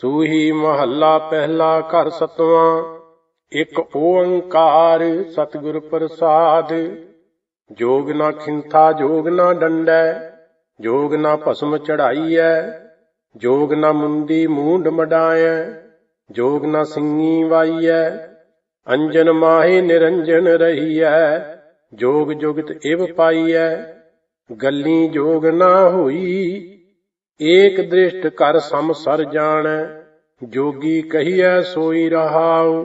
ਸੂਹੀ ਮਹੱਲਾ ਪਹਿਲਾ ਘਰ ਸਤਵਾਂ, ਇੱਕ ਓੰਕਾਰ ਸਤਿਗੁਰ ਪ੍ਰਸਾਦ। ਜੋਗ ਨਾ ਖਿੰਥਾ, ਜੋਗ ਨਾ ਡੰਡੈ, ਜੋਗ ਨਾ ਭਸਮ ਚੜਾਈਐ, ਜੋਗ ਨਾ ਮੁੰਦੀ ਮੂੰਡ ਮਡਾਇਐ, ਜੋਗ ਨਾ ਸਿੰਘੀ ਵਾਈਐ, ਅੰਜਨ ਮਾਹੇ ਨਿਰੰਜਨ ਰਹੀਐ, ਜੋਗ ਜੁਗਤ ਇਵ ਪਾਈਐ, ਗੱਲੀ ਜੋਗ ਨਾ ਹੋਈ ਏਕ ਦ੍ਰਿਸ਼ਟ ਕਰ ਸਮ ਸਰ ਜਾਣੈ, ਜੋਗੀ ਕਹੀਐ ਸੋਈ ਰਹਾਉ।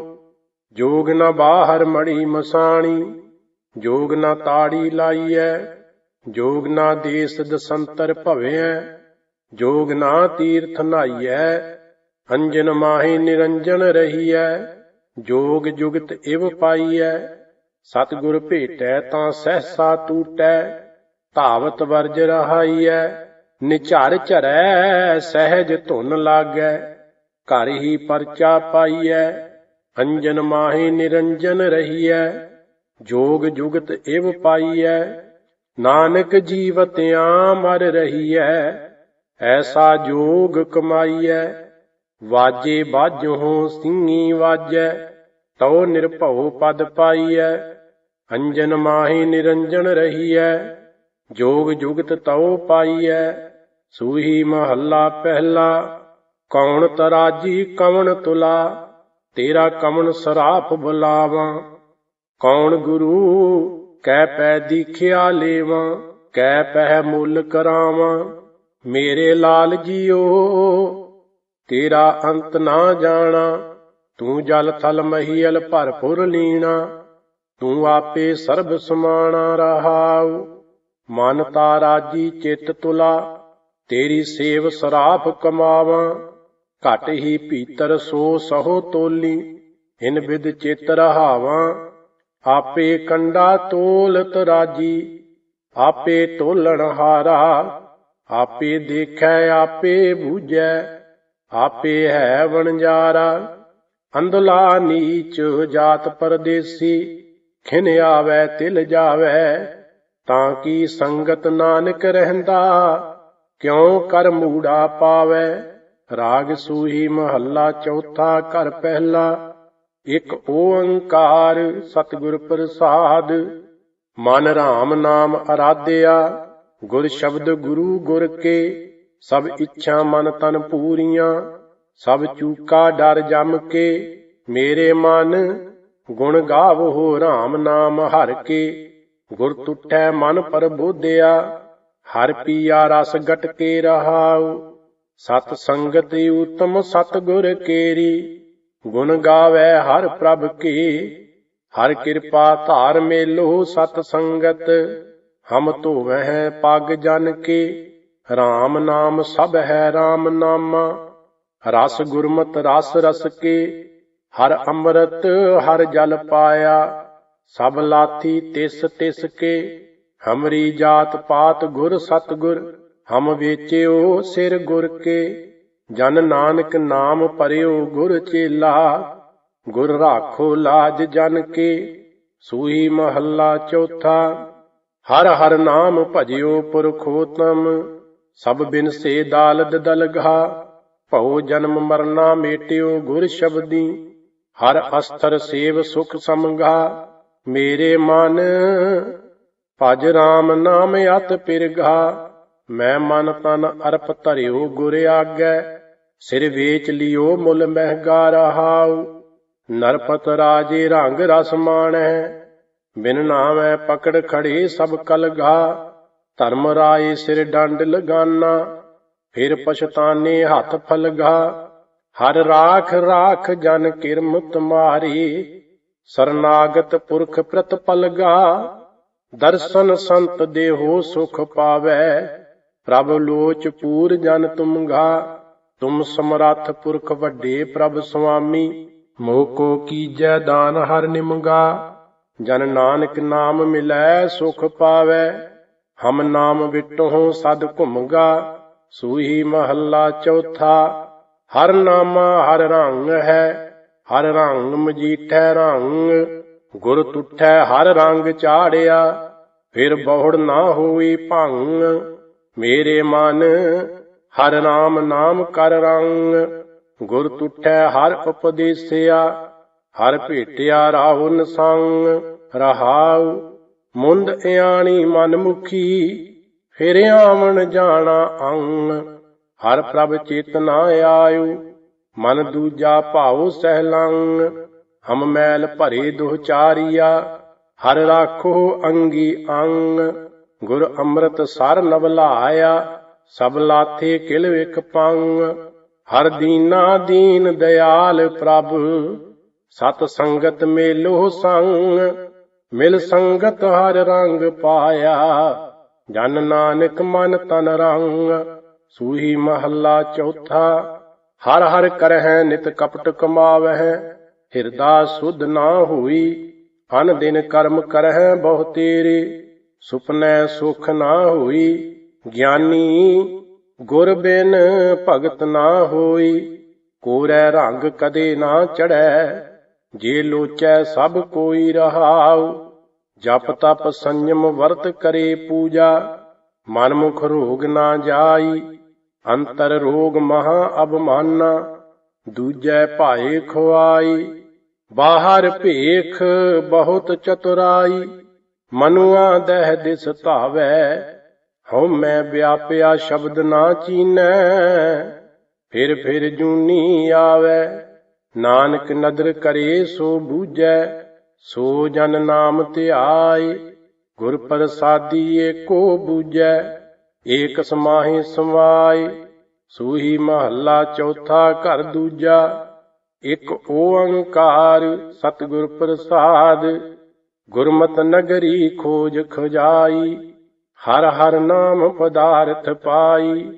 ਜੋਗ ਨ ਬਾਹਰ ਮੜੀ ਮਸਾਣੀ, ਜੋਗ ਨ ਤਾੜੀ ਲਾਈਐ। ਜੋਗ ਨ ਦੇਸ ਦਸੰਤਰ ਭਵੈ ਜੋਗ ਨ ਤੀਰਥ ਨਾਈਐ। ਅੰਜਨ ਮਾਹੀ ਨਿਰੰਜਨ ਰਹੀਐ, ਜੋਗ ਜੁਗਤ ਇਵ ਪਾਈਐ। ਸਤਿਗੁਰ ਭੇਟੈ ਤਾਂ ਸਹਸਾ ਟੂਟੈ ਧਾਵਤ ਵਰਜ ਰਹਾਈਐ। ਨਿਝਰ ਝਰੈ, ਸਹਿਜ ਧੁਨ ਲਾਗੈ, ਘਰ ਹੀ ਪਰਚਾ ਪਾਈਐ, ਅੰਜਨ ਮਾਹੀ ਨਿਰੰਜਨ ਰਹੀਐ, ਜੋਗ ਜੁਗਤ ਇਵ ਪਾਈਐ, ਨਾਨਕ ਜੀਵਤਿਆਂ ਮਰ ਰਹੀਐ, ਐਸਾ ਜੋਗ ਕਮਾਈਐ, ਵਾਜੇ ਬਾਜਹੁ ਸਿੰਘੀ ਵਾਜੈ, ਤਉ ਨਿਰਭਉ ਪਦ ਪਾਈਐ, ਅੰਜਨ ਮਾਹੀ ਨਿਰੰਜਨ ਰਹੀਐ ਜੋਗ ਜੁਗਤ ਤਉ ਪਾਈਐ। ਸੂਹੀ ਮਹੱਲਾ ਪਹਿਲਾ, ਕੌਣ ਤਰਾਜੀ ਕਵਣ ਤੁਲਾ। ਤੇਰਾ ਕਵਣ ਸਰਾਪ ਬੁਲਾਵਾਂ। ਕੌਣ ਗੁਰੂ ਕਹਿ ਪੈ ਦੀਖਿਆ ਲੇਵਾਂ। ਕਹਿ ਪਹਿ ਮੁੱਲ ਕਰਾਵਾਂ। ਮੇਰੇ ਲਾਲ ਜੀਓ, ਤੇਰਾ ਅੰਤ ਨਾ ਜਾਣਾ। ਤੂੰ ਜਲ ਥਲ ਮਹੀਲ ਭਰਪੁਰ ਲੀਣਾ। ਤੂੰ ਆਪੇ ਸਰਬ ਸਮਾਣਾ ਰਹਾਉ। ਮਨ ਤਾ ਰਾਜੀ ਚਿਤ ਤੁਲਾ, ਤੇਰੀ ਸੇਵ ਸਰਾਫ ਕਮਾਵਾਂ। ਘਟ ਹੀ ਭੀਤਰ ਸੋ ਸਹੋ ਤੋਲੀ, ਇਨ ਵਿਦ ਚਿਤ ਰਹਾਵਾਂ। ਆਪੇ ਕੰਡਾ ਤੋਲਤ ਰਾਜੀ, ਆਪੇ ਤੋਲਣ ਹਾਰਾ। ਆਪੇ ਦੇਖੈ, ਆਪੇ ਬੂਝੈ, ਆਪੇ ਹੈ ਵਣਜਾਰਾ ਅੰਧਲਾ ਨੀਚ ਜਾਤ ਪਰਦੇਸੀ, ਖਿਨ ਆਵੈ, ਤਿਲ ਜਾਵੈ। ਤਾਂ ਕੀ ਸੰਗਤ ਨਾਨਕ ਰਹਿੰਦਾ? ਕਿਉ ਕਰ ਮੂੜਾ ਪਾਵੈ? ਰਾਗ ਸੂਹੀ ਮਹੱਲਾ ਚੌਥਾ ਘਰ ਪਹਿਲਾ। ਇੱਕ ਓੰਕਾਰ ਸਤਿਗੁਰ ਪ੍ਰਸਾਦ। ਮਨ ਰਾਮ ਨਾਮ ਅਰਾਧਿਆ। ਗੁਰ ਸ਼ਬਦ ਗੁਰੂ ਗੁਰ ਕੇ। ਸਭ ਇੱਛਾ ਮਨ ਤਨ ਪੂਰੀਆਂ। ਸਭ ਚੂਕਾ ਡਰ ਜਮ ਕੇ। ਮੇਰੇ ਮਨ ਗੁਣ ਗਾਵ ਹੋ RAM ਨਾਮ ਹਰ ਕੇ। ਗੁਰ ਤੁਠੈ ਮਨ ਪਰਬੋਧਿਆ ਹਰ ਪੀਆ ਰਸ ਗਟ ਕੇ ਰਹਾਉ। ਸਤ ਸੰਗਤ ਉਤਮ ਸਤ ਗੁਰ ਕੇਰੀ, ਗੁਣ ਗਾਵੇ ਹਰ ਪ੍ਰਭ ਕੀ। ਹਰ ਕਿਰਪਾ ਧਾਰ ਮੇਲੋ ਸਤ ਸੰਗਤ, ਹਮ ਧੋਵਹਿ ਪਗ ਜਨ ਕੇ। RAM ਨਾਮ ਸਭ ਹੈ RAM ਨਾਮਾ, ਰਸ ਗੁਰਮਤ ਰਸ ਰਸ ਕੇ। ਹਰ ਅੰਮ੍ਰਿਤ ਹਰ ਜਲ ਪਾਇਆ ਸਭ ਲਾਥੀ ਤਿਸ ਤਿਸ ਕੇ, ਹਮਰੀ ਜਾਤ ਪਾਤ ਗੁਰ ਸਤ ਗੁਰ ਹਮ ਵੇਚਿਓ ਸਿਰ ਗੁਰ ਕੇ। ਜਨ ਨਾਨਕ ਨਾਮ ਪਰਿਓ ਗੁਰ ਚੇਲਾ, ਗੁਰ ਰਾਖੋ ਲਾਜ ਜਨ ਕੇ। ਸੂਈ ਮਹੱਲਾ ਚੌਥਾ, ਹਰ ਹਰ ਨਾਮ ਭਜਿਓ ਪੁਰਖੋਤਮ, ਸਭ ਬਿਨ ਸੇ ਦਾਲਦ ਦਲਗਾ। ਭਉ ਜਨਮ ਮਰਨਾ ਮੇਟਿਓ ਗੁਰ ਸ਼ਬਦੀ, ਹਰ ਅਸਥਰ ਸੇਵ ਸੁਖ ਸਮਗਾ ਮੇਰੇ ਮਨ, ਭਜ ਰਾਮ ਨਾਮ ਅਤ ਪਿਰਗਾ। ਮੈਂ ਮਨ ਤਨ ਅਰਪ ਧਰਿਓ ਗੁਰ ਆਗੈ, ਸਿਰ ਵੇਚ ਲਿਓ ਮੁੱਲ ਮਹਿਗਾ ਰਹਾਉ। ਨਰਪਤ ਰਾਜੇ ਰੰਗ ਰਸ ਮਾਣੈ, ਬਿਨ ਨਾਮੈ ਪਕੜ ਖੜੇ ਸਭ ਕਲਗਾ। ਧਰਮ ਰਾਏ ਸਿਰ ਡੰਡ ਲਗਾਨਾ, ਫਿਰ ਪਛਤਾਨੇ ਹੱਥ ਫਲਗਾ। ਹਰ ਰਾਖ ਰਾਖ ਜਨ ਕਿਰਮ ਤੁਮਾਰੀ ਸਰਨਾਗਤ ਪੁਰਖ ਪ੍ਰਤਪਲਗਾ ਦਰਸ਼ਨ ਸੰਤ ਦੇਹੋ ਸੁਖ ਪਾਵੈ। ਪ੍ਰਭ ਲੋਚ ਪੂਰ ਜਨ ਤੁਮਗਾ, ਤੁਮ ਸਮਰੱਥ ਪੁਰਖ ਵੱਡੇ ਪ੍ਰਭ ਸੁਆਮੀ। ਮੋਹ ਕੋ ਕੀਜੈ ਦਾਨ ਹਰ ਨਿਮਗਾ, ਜਨ ਨਾਨਕ ਨਾਮ ਮਿਲੈ ਸੁਖ ਪਾਵੈ। ਹਮ ਨਾਮ ਵਿਟੋ ਸਦ ਘੁਮਗਾ, ਸੂਹੀ ਮਹੱਲਾ ਚੌਥਾ, ਹਰ ਨਾਮਾ ਹਰ ਰੰਗ ਹੈ। ਹਰ ਰੰਗ ਮਜੀਠੈ ਰੰਗ, ਗੁਰ ਤੁਠੈ ਹਰ ਰੰਗ ਚਾੜਿਆ, ਫਿਰ ਬਹੁੜ ਨਾ ਹੋਈ ਭੰਗ। ਮੇਰੇ ਮਨ ਹਰ ਨਾਮ ਨਾਮ ਕਰ ਰੰਗ, ਗੁਰ ਤੁਠੈ ਹਰ ਉਪਦੇਸਿਆ, ਹਰ ਭੇਟਿਆ ਰਾਹੁਨ ਸੰਗ ਰਹਾਉ ਮੁੰਦ ਇਆਣੀ ਮਨ ਮੁਖੀ, ਫਿਰ ਆਵਣ ਜਾਣਾ ਅੰਗ। ਹਰ ਪ੍ਰਭ ਚੇਤਨਾ ਆਇਓ ਮਨ ਦੂਜਾ ਭਾਉ ਸਹਿਲੰਗ, ਹਮ ਮੈਲ ਭਰੇ ਦੁਹਚਾਰੀਆ ਹਰ ਰਾਖੋ ਅੰਗੀ ਅੰਗ, ਗੁਰ ਅੰਮ੍ਰਿਤ ਸਰ ਨਵਲਾਇਆ ਸਭ ਲਾਥੇ ਕਿਲ ਵਿਖ ਪੰਗ, ਹਰ ਦੀਨਾ ਦੀਨ ਦਿਆਲ ਪ੍ਰਭ, ਸਤ ਸੰਗਤ ਮੇਲੋ ਸੰਗ, ਮਿਲ ਸੰਗਤ ਹਰ ਰੰਗ ਪਾਇਆ, ਜਨ ਨਾਨਕ ਮਨ ਤਨ ਰੰਗ, ਸੂਹੀ ਮਹੱਲਾ ਚੌਥਾ ਹਰ ਹਰ ਕਰਹਿ ਨਿਤ ਕਪਟ ਕਮਾਵਹਿ, ਹਿਰਦਾ ਸੁਧ ਨਾ ਹੋਈ, ਅਨ ਦਿਨ ਕਰਮ ਕਰਹਿ ਬਹੁ ਤੇਰੇ, ਸੁਪਨੈ ਸੁਖ ਨਾ ਹੋਈ, ਗਿਆਨੀ ਗੁਰ ਬਿਨ ਭਗਤ ਨਾ ਹੋਈ, ਕੋਰੈ ਰੰਗ ਕਦੇ ਨਾ ਚੜੈ ਜੇ ਲੋਚੈ ਸਭ ਕੋਈ ਰਹਾਉ, ਜਪ ਤਪ ਸੰਯਮ ਵਰਤ ਕਰੇ ਪੂਜਾ, ਮਨ ਮੁਖ ਰੋਗ ਨਾ ਜਾਈ ਅੰਤਰ ਰੋਗ ਮਹਾ ਅਬਮਾਨਾ ਦੂਜੈ ਭਾਏ ਖੁਆਈ, ਬਾਹਰ ਭੇਖ ਬਹੁਤ ਚਤੁਰਾਈ, ਮਨੁਆ ਦਹਿ ਦਿਸ ਧਾਵੈ, ਹਉ ਮੈਂ ਵਿਆਪਿਆ ਸ਼ਬਦ ਨਾ ਚੀਨੈ, ਫਿਰ ਫਿਰ ਜੂਨੀ ਆਵੈ, ਨਾਨਕ ਨਦਰ ਕਰੇ ਸੋ ਬੂਝੈ, ਸੋ ਜਨ ਨਾਮ ਧਿਆਏ, ਗੁਰ ਪ੍ਰਸਾਦੀ ਏਕੋ ਬੂਝੈ ਏਕ ਸਮਾਹੀ ਸਮਾਏ ਸੂਹੀ ਮਹੱਲਾ ਚੌਥਾ ਘਰ ਦੂਜਾ, ਇੱਕ ਓੰਕਾਰ ਸਤਿਗੁਰ ਪ੍ਰਸਾਦ, ਗੁਰਮਤ ਨਗਰੀ ਖੋਜ ਖਜਾਈ, ਹਰ ਹਰ ਨਾਮ ਪਦਾਰਥ ਪਾਈ,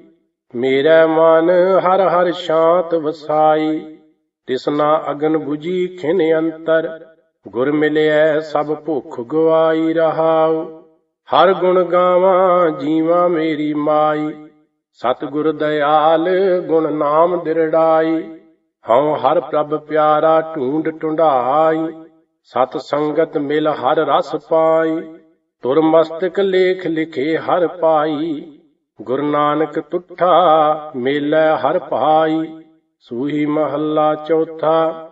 ਮੇਰਾ ਮਨ ਹਰ ਹਰ ਸ਼ਾਂਤ ਵਸਾਈ, ਤਿਸਨਾ ਅਗਨ 부ਜੀ ਖਿਨ ਅੰਤਰ, ਗੁਰ ਮਿਲਿਆ ਸਭ ਭੁਖ ਗਵਾਈ ਰਹਾਉ। ਹਰ ਗੁਣ ਗਾਵਾਂ, ਜੀਵਾਂ ਮੇਰੀ ਮਾਈ। ਸਤਿਗੁਰ ਦਇਆਲ, ਗੁਣ ਨਾਮ ਦਿਰੜਾਈ। ਹਉ ਹਰ ਪ੍ਰਭ ਪਿਆਰਾ, ਢੂੰਡ ਢੁੰਡਾਈ। ਸਤ ਸੰਗਤ ਮਿਲ ਹਰ ਰਸ ਪਾਈ। ਤੁਰ ਮਸਤਕ ਲੇਖ ਲਿਖੇ ਹਰ ਪਾਈ। ਗੁਰੂ ਨਾਨਕ ਤੁਠਾ ਮੇਲੇ ਹਰ ਭਾਈ ਸੂਹੀ ਮਹੱਲਾ ਚੌਥਾ,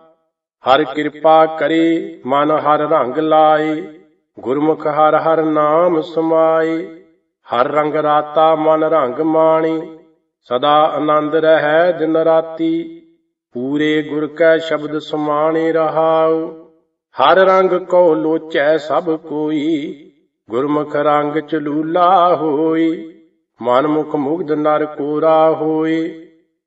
ਹਰ ਕਿਰਪਾ ਕਰੇ, ਮਨ ਹਰ ਰੰਗ ਲਾਏ। ਗੁਰਮੁਖ ਹਰ ਹਰ ਨਾਮ ਸਮਾਏ ਹਰ ਰੰਗ ਰਾਤਾ ਮਨ ਰੰਗ ਮਾਣੀ, ਸਦਾ ਆਨੰਦ ਰਹੈ ਦਿਨ ਰਾਤੀ, ਪੂਰੇ ਗੁਰ ਕੈ ਸ਼ਬਦ ਸਮਾਣੇ ਰਹਾਉ, ਹਰ ਰੰਗ ਕੋ ਲੋਚੈ ਸਭ ਕੋਈ, ਗੁਰਮੁਖ ਰੰਗ ਚਲੂਲਾ ਹੋਈ, ਮਨ ਮੁਖ ਮੁਗਧ ਨਰ ਕੋਰਾ ਹੋਏ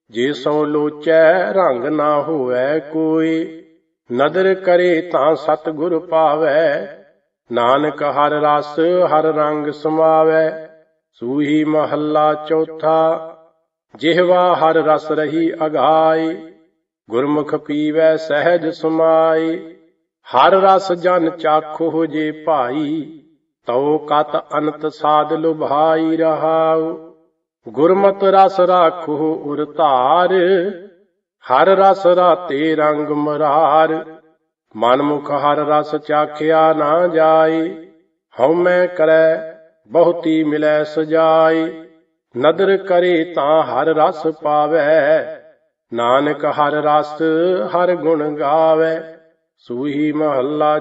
ਜੇ ਸੋ ਲੋਚੈ ਰੰਗ ਨਾ ਹੋਵੈ ਕੋਈ, ਨਦਰ ਕਰੇ ਤਾਂ ਸਤ ਗੁਰ ਪਾਵੈ ਨਾਨਕ ਹਰ ਰਸ, ਹਰ ਰੰਗ ਸਮਾਵੈ, ਸੂਹੀ ਮਹੱਲਾ ਚੌਥਾ, ਜਿਹਵਾ ਹਰ ਰਸ ਰਹੀ ਅਗਾਈ ਗੁਰਮੁਖ ਪੀਵੈ ਸਹਿਜ ਸਮਾਈ, ਹਰ ਰਸ ਜਨ ਚਾਖੋ ਜੇ ਭਾਈ, ਤਉ ਕਤ ਅਨੰਤ ਸਾਧ ਲੁਭਾਈ ਰਹਾਉ, ਗੁਰਮਤ ਰਸ ਰਾਖੋ ਉਰ ਧਾਰ, ਹਰ ਰਸ ਰਾਤੇ ਰੰਗ ਮਰਾਰ ਮਨ ਮੁਖ ਹਰ ਰਸ ਚਾਖਿਆ ਨਾ ਜਾਏ ਹਉ ਮੈਂ ਕਰੈ ਬਹੁਤੀ ਮਿਲੈ ਸਜਾਈ। ਨਦਰ ਕਰੇ ਤਾਂ ਹਰ ਰਸ ਪਾਵੈ, ਨਾਨਕ ਹਰ ਰਸ ਹਰ ਗੁਣ ਗਾਵੇ। ਸੂਹੀ ਮਹੱਲਾ